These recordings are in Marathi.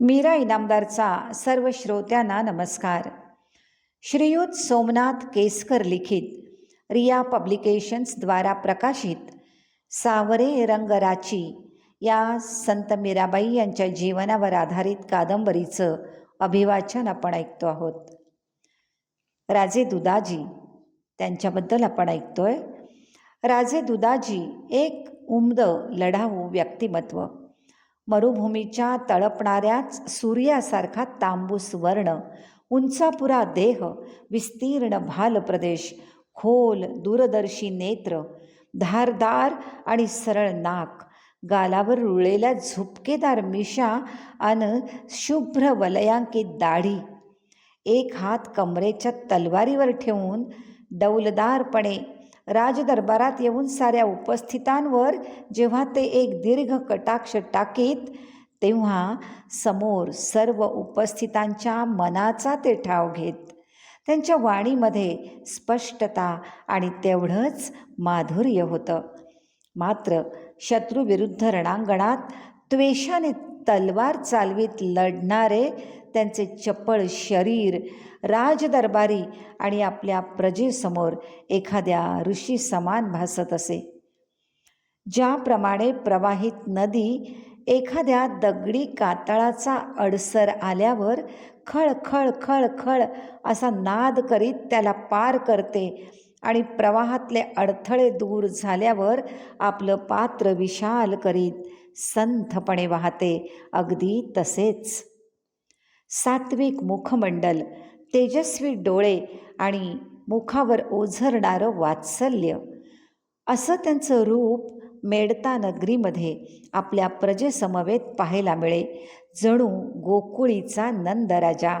मीरा इनामदारचा सर्व श्रोत्यांना नमस्कार. श्रीयुत सोमनाथ केसकर लिखित रिया पब्लिकेशन्सद्वारा प्रकाशित सावरे रंगराची या संत मीराबाई यांच्या जीवनावर आधारित कादंबरीचं अभिवाचन आपण ऐकतो आहोत. राजे दुदाजी त्यांच्याबद्दल आपण ऐकतोय. राजे दुदाजी एक उमद लढाऊ व्यक्तिमत्व. मरुभूमीच्या तळपणाऱ्याच सूर्यासारखा तांबूस वर्ण उंचापुरा देह विस्तीर्ण भाल प्रदेश खोल दूरदर्शी नेत्र धारदार आणि सरळ नाक गालावर रुळलेल्या झुपकेदार मिशा अन शुभ्र वलयांकित दाढी एक हात कमरेच्या तलवारीवर ठेवून डौलदारपणे राजदरबारात येऊन साऱ्या उपस्थितांवर जेव्हा ते एक दीर्घ कटाक्ष टाकीत तेव्हा समोर सर्व उपस्थितांच्या मनाचा ते ठाव घेत. त्यांच्या वाणीमध्ये स्पष्टता आणि तेवढंच माधुर्य होतं. मात्र शत्रूविरुद्ध रणांगणात त्वेषाने तलवार चालवीत लढणारे त्यांचे चपळ शरीर राजदरबारी आणि आपल्या प्रजेसमोर एखाद्या ऋषी समान भासत असे. ज्याप्रमाणे प्रवाहित नदी एखाद्या दगडी कातळाचा अडसर आल्यावर खळ खळ खळ खळ असा नाद करीत त्याला पार करते आणि प्रवाहातले अडथळे दूर झाल्यावर आपलं पात्र विशाल करीत संथपणे वाहते. अगदी तसेच. सात्विक मुखमंडल तेजस्वी डोळे आणि मुखावर ओझरणारं वात्सल्य. असं त्यांचं रूप मेडता नगरीमध्ये आपल्या प्रजेसमवेत पाहायला मिळे. जणू गोकुळीचा नंदराजा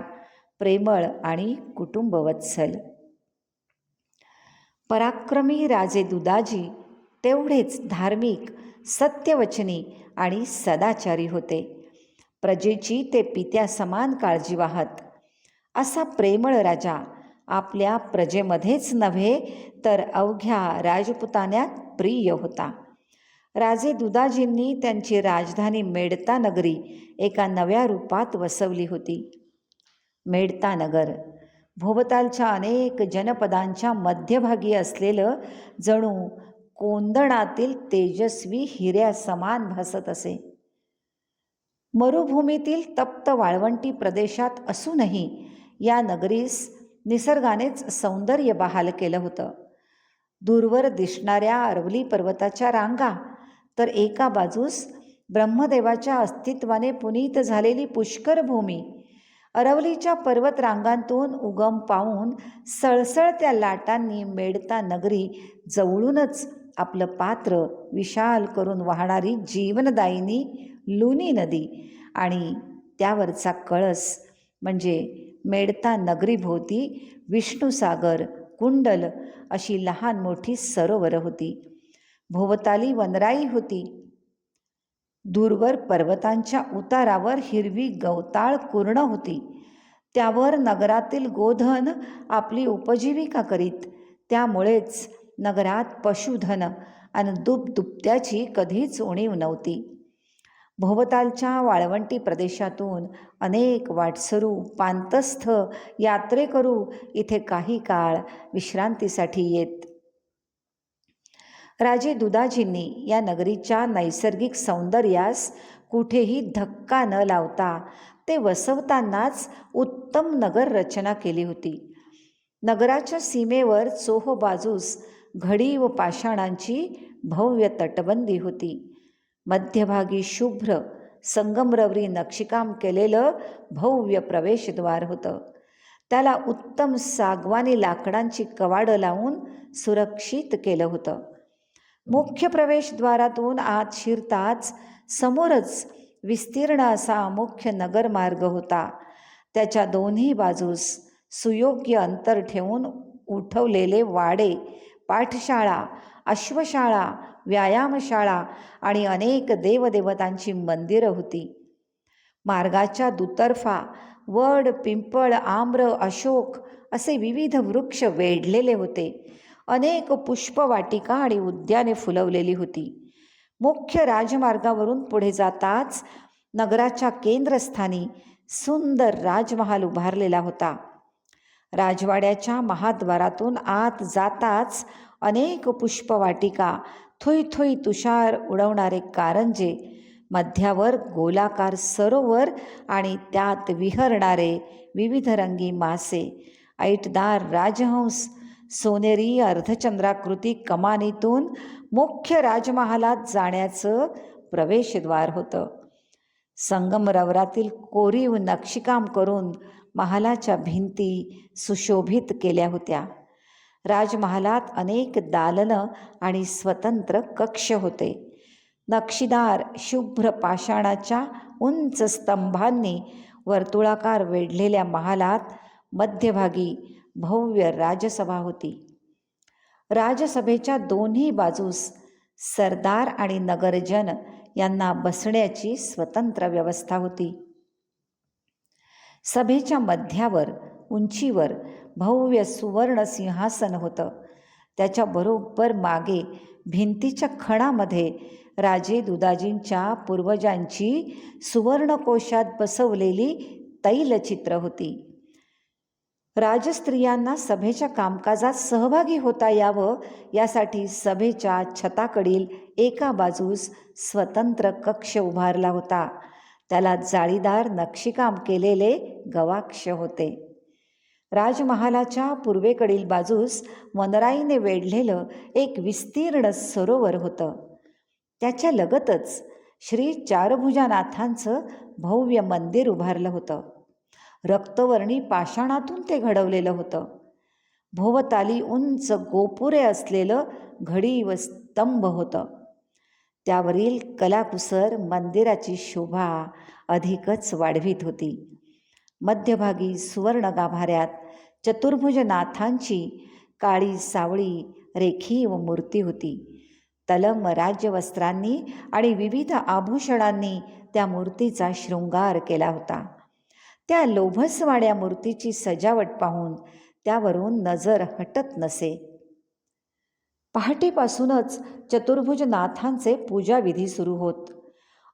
प्रेमळ आणि कुटुंबवत्सल. पराक्रमी राजे दुदाजी तेवढेच धार्मिक सत्यवचनी आणि सदाचारी होते. प्रजेची ते पित्या समान काळजी वाहत. असा प्रेमळ राजा आपल्या प्रजेमध्येच नव्हे तर अवघ्या राजपुतान्यात प्रिय होता. राजे दुदाजींनी त्यांची राजधानी मेडता नगरी एका नव्या रूपात वसवली होती. मेडता नगर भोवतालच्या अनेक जनपदांच्या मध्यभागी असलेलं जणू कोंदणातील तेजस्वी हिऱ्या समान भासत असे. मरुभूमीतील तप्त वाळवंटी प्रदेशात असूनही या नगरीस निसर्गानेच सौंदर्य बहाल केलं होतं. दूरवर दिसणाऱ्या अरवली पर्वताच्या रांगा तर एका बाजूस ब्रह्मदेवाच्या अस्तित्वाने पुनीत झालेली पुष्कर भूमी अरवलीच्या पर्वतरांगांतून उगम पाहून सळसळत्या लाटांनी मेडता नगरी जवळूनच आपलं पात्र विशाल करून वाहणारी जीवनदायिनी लुनी नदी आणि त्यावरचा कळस म्हणजे मेडता नगरीभोवती विष्णूसागर कुंडल अशी लहान मोठी सरोवरं होती. भोवताली वनराई होती. दूरवर पर्वतांच्या उतारावर हिरवी गवताळ पूर्ण होती. त्यावर नगरातील गोधन आपली उपजीविका करीत त्यामुळेच नगरात पशुधन आणि दुपदुपत्याची कधीच उणीव नव्हती. भोवतालच्या वाळवंटी प्रदेशातून अनेक वाटसरू पांतस्थ यात्रेकरू इथे काही काळ विश्रांतीसाठी येत. राजे दुदाजींनी या नगरीच्या नैसर्गिक सौंदर्यास कुठेही धक्का न लावता ते वसवतानाच उत्तम नगर रचना केली होती. नगराच्या सीमेवर चोह बाजूस घडी व पाषाणांची भव्य तटबंदी होती. मध्यभागी शुभ्र संगमरवरी नक्षीकाम केलेलं भव्य प्रवेशद्वार होतं. त्याला उत्तम सागवानी लाकडांची कवाडं लावून सुरक्षित केलं होतं. मुख्य प्रवेशद्वारातून आत शिरताच समोरच विस्तीर्ण असा मुख्य नगरमार्ग होता. त्याच्या दोन्ही बाजूस सुयोग्य अंतर ठेवून उठवलेले वाडे पाठशाळा अश्वशाळा व्यायामशाळा आणि अनेक देवदेवतांची मंदिरं होती. मार्गाच्या दुतर्फा वड पिंपळ आम्र अशोक असे विविध वृक्ष वेढलेले होते. अनेक पुष्पवाटिका आणि उद्याने फुलवलेली होती. मुख्य राजमार्गावरून पुढे जाताच नगराच्या केंद्रस्थानी सुंदर राजमहाल उभारलेला होता. राजवाड्याच्या महाद्वारातून आत जाताच अनेक पुष्पवाटिका थुई थुई तुषार उडवणारे कारंजे मध्यावर गोलाकार सरोवर आणि त्यात विहरणारे विविध रंगी मासे ऐटदार राजहंस सोनेरी अर्धचंद्राकृती कमानीतून मुख्य राजमहालात जाण्याचं प्रवेशद्वार होतं. संगमरवरातील कोरीव नक्षीकाम करून महालाच्या भिंती सुशोभित केल्या होत्या. राजमहालात अनेक दालनं आणि स्वतंत्र कक्ष होते. नक्षीदार शुभ्र पाषाणाच्या उंच स्तंभांनी वर्तुळाकार वेढलेल्या महालात मध्यभागी भव्य राजसभा होती. राजसभेच्या दोन्ही बाजूस सरदार आणि नगरजन यांना बसण्याची स्वतंत्र व्यवस्था होती. सभेच्या मध्यावर उंचीवर भव्य सुवर्ण सिंहासन होतं. त्याच्या बरोबर मागे भिंतीच्या खणामध्ये राजे दुदाजींच्या पूर्वजांची सुवर्णकोशात बसवलेली तैलचित्र होती. राजस्त्रियांना सभेच्या कामकाजात सहभागी होता यावं यासाठी सभेच्या छताकडील एका बाजूस स्वतंत्र कक्ष उभारला होता. त्याला जाळीदार नक्षीकाम केलेले गवाक्ष होते. राजमहालाच्या पूर्वेकडील बाजूस वनराईने वेढलेलं एक विस्तीर्ण सरोवर होतं. त्याच्या लगतच श्री चारभुजानाथांचं भव्य मंदिर उभारलं होतं. रक्तवर्णी पाषाणातून ते घडवलेलं होतं. भोवताली उंच गोपुरे असलेलं घडी व स्तंभ होतं. त्यावरील कलाकुसर मंदिराची शोभा अधिकच वाढवीत होती. मध्यभागी सुवर्ण गाभाऱ्यात चतुर्भुजनाथांची काळी सावळी रेखीव मूर्ती होती. तलम राज्यवस्त्रांनी आणि विविध आभूषणांनी त्या मूर्तीचा शृंगार केला होता. त्या लोभसवाड्या मूर्तीची सजावट पाहून त्यावरून नजर हटत नसे. पहाटेपासूनच चतुर्भुज नाथांचे पूजाविधी सुरू होत.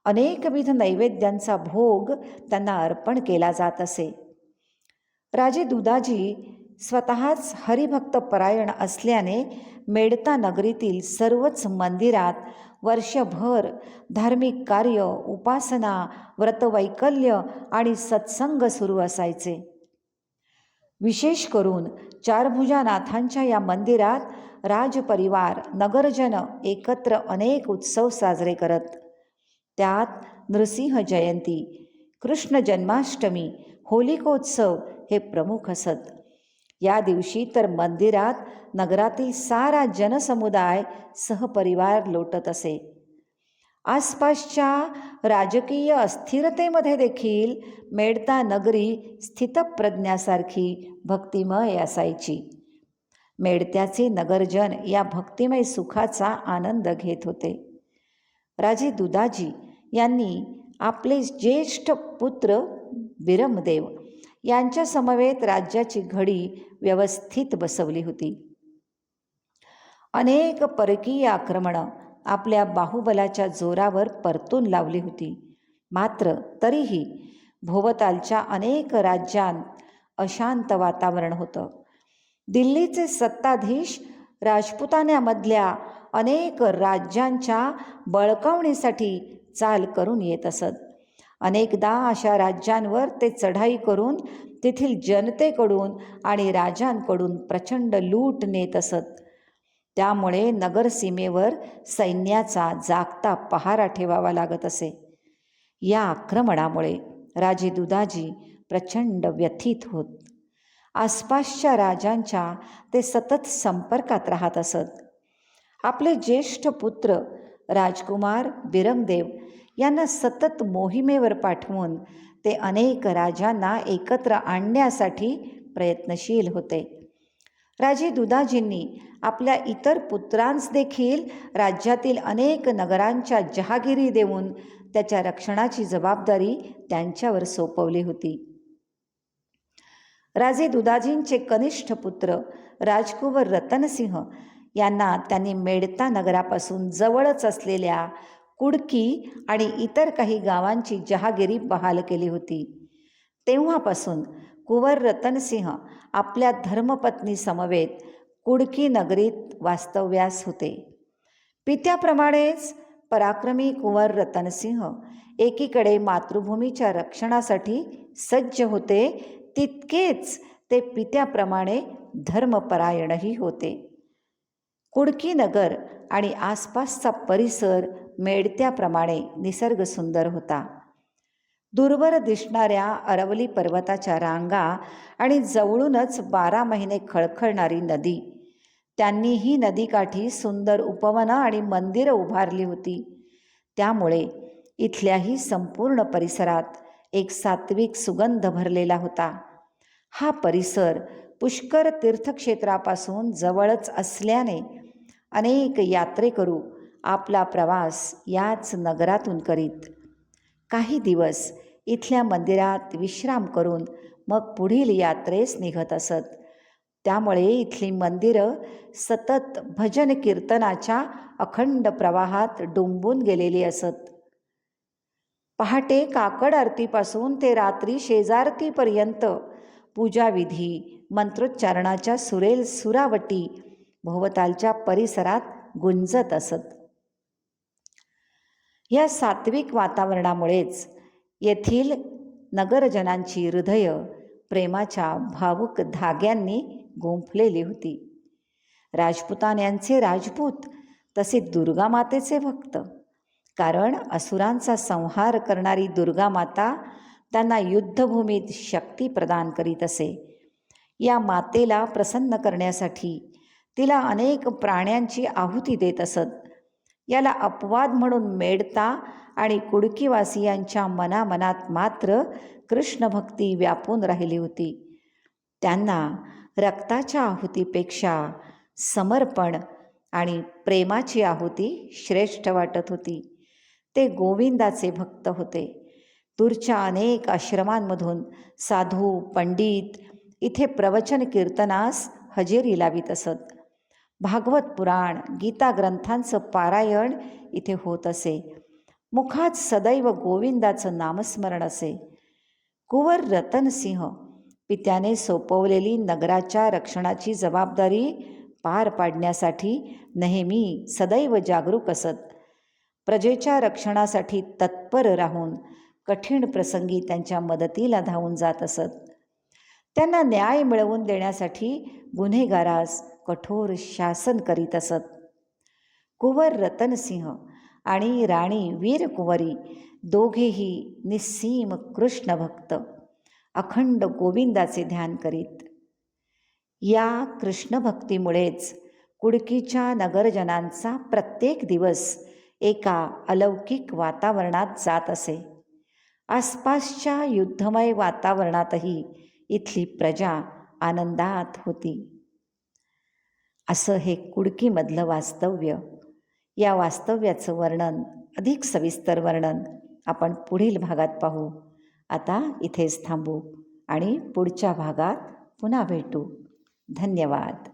अनेकविध नैवेद्यांचा भोग त्यांना अर्पण केला जात असे. राजे दुदाजी स्वतःच हरिभक्त परायण असल्याने मेडता नगरीतील सर्वच मंदिरात वर्षभर धार्मिक कार्य उपासना व्रतवैकल्य आणि सत्संग सुरू असायचे. विशेष करून चारभुजानाथांच्या या मंदिरात राजपरिवार नगरजन एकत्र अनेक उत्सव साजरे करत. त्यात नृसिंह जयंती कृष्ण जन्माष्टमी होलिकोत्सव हे प्रमुख असत. या दिवशी तर मंदिरात नगरातील सारा जनसमुदाय सहपरिवार लोटत असे. आसपासच्या राजकीय अस्थिरतेमध्ये देखील मेडता नगरी स्थितप्रज्ञासारखी भक्तिमय असायची. मेडत्याचे नगरजन या भक्तिमय सुखाचा आनंद घेत होते. राजे दुदाजी यांनी आपले ज्येष्ठ पुत्र विरमदेव यांच्या समवेत राज्याची घडी व्यवस्थित बसवली होती. अनेक परकीय आक्रमणं आपल्या बाहुबलाच्या जोरावर परतून लावली होती. मात्र तरीही भोवतालच्या अनेक राज्यांत अशांत वातावरण होतं. दिल्लीचे सत्ताधीश राजपुतान्यामधल्या अनेक राज्यांच्या बळकावणीसाठी चाल करून येत असत. अनेकदा अशा राज्यांवर ते चढाई करून तेथील जनतेकडून आणि राजांकडून प्रचंड लूट नेत असत. त्यामुळे नगरसीमेवर सैन्याचा जागता पहारा ठेवावा लागत असे. या आक्रमणामुळे राजे दुदाजी प्रचंड व्यथित होत आसपासच्या राजांच्या ते सतत संपर्कात राहत असत. आपले ज्येष्ठ पुत्र राजकुमार बिरमदेव यांना सतत मोहिमेवर पाठवून ते अनेक राजांना एकत्र आणण्यासाठी प्रयत्नशील होते. राजे दुदाजींनी आपल्या इतर पुत्रांस देखील राज्यातील अनेक नगरांच्या जहागिरी देऊन त्याच्या रक्षणाची जबाबदारी त्यांच्यावर सोपवली होती. राजे दुदाजींचे कनिष्ठ पुत्र राजकुवर रतनसिंह यांना त्यांनी मेडता नगरापासून जवळच असलेल्या कुडकी आणि इतर काही गावांची जहागिरी बहाल केली होती. तेव्हापासून कुंवर रतनसिंह आपल्या धर्मपत्नी समवेत कुडकी नगरीत वास्तव्यास होते. पित्याप्रमाणेच पराक्रमी कुंवर रतनसिंह एकीकडे मातृभूमीच्या रक्षणासाठी सज्ज होते तितकेच ते पित्याप्रमाणे धर्मपरायणही होते. कुडकी नगर आणि आसपासचा परिसर मेडत्याप्रमाणे निसर्गसुंदर होता. दूरवर दिसणाऱ्या अरवली पर्वताच्या रांगा आणि जवळूनच बारा महिने खळखळणारी नदी. त्यांनी ही नदीकाठी सुंदर उपवनं आणि मंदिरं उभारली होती. त्यामुळे इथल्याही संपूर्ण परिसरात एक सात्विक सुगंध भरलेला होता. हा परिसर पुष्कर तीर्थक्षेत्रापासून जवळच असल्याने अनेक यात्रेकरू आपला प्रवास याच नगरातून करीत. काही दिवस इथल्या मंदिरात विश्राम करून मग पुढील यात्रेस निघत असत. त्यामुळे इथली मंदिरं सतत भजन कीर्तनाच्या अखंड प्रवाहात डुंबून गेलेली असत. पहाटे काकड आरतीपासून ते रात्री शेजारतीपर्यंत. पूजाविधी मंत्रोच्चारणाच्या सुरेल सुरावटी भोवतालच्या परिसरात गुंजत असत. या सात्विक वातावरणामुळेच येथील नगरजनांची हृदय प्रेमाच्या भावुक धाग्यांनी गुंफलेली होती. राजपुतान्यांचे राजपूत तसे दुर्गामातेचे भक्त. कारण असुरांचा संहार करणारी दुर्गा माता त्यांना युद्धभूमीत शक्ती प्रदान करीत असे. या मातेला प्रसन्न करण्यासाठी तिला अनेक प्राण्यांची आहुती देत असत. याला अपवाद म्हणून मेडता आणि कुडकीवासियांच्या मनामनात मात्र कृष्णभक्ती व्यापून राहिली होती. त्यांना रक्ताच्या आहुतीपेक्षा समर्पण आणि प्रेमाची आहुती श्रेष्ठ वाटत होती. ते गोविंदाचे भक्त होते. दूरच्या अनेक आश्रमांमधून साधू पंडित इथे प्रवचन कीर्तनास हजेरी लावित असत. भागवत पुराण गीता ग्रंथांचं पारायण इथे होत असे. मुखात सदैव गोविंदाचं नामस्मरण असे. कुंवर रतनसिंह पित्याने सोपवलेली नगराच्या रक्षणाची जबाबदारी पार पाडण्यासाठी नेहमी सदैव जागरूक असत. प्रजेच्या रक्षणासाठी तत्पर राहून कठीण प्रसंगी त्यांच्या मदतीला धावून जात असत. त्यांना न्याय मिळवून देण्यासाठी गुन्हेगारास कठोर शासन करीत असत. कुंवर रतनसिंह आणि राणी वीरकुंवरी दोघेही निस्सीम कृष्ण भक्त अखंड गोविंदाचे ध्यान करीत. या कृष्णभक्तीमुळेच कुडकीच्या नगरजनांचा प्रत्येक दिवस एका अलौकिक वातावरणात जात असे. आसपासच्या युद्धमय वातावरणातही इथली प्रजा आनंदात होती. असं हे कुडकीमधलं वास्तव्य या वास्तव्याचं वर्णन अधिक सविस्तर वर्णन आपण पुढील भागात पाहू. आता इथेच थांबू आणि पुढच्या भागात पुन्हा भेटू. धन्यवाद.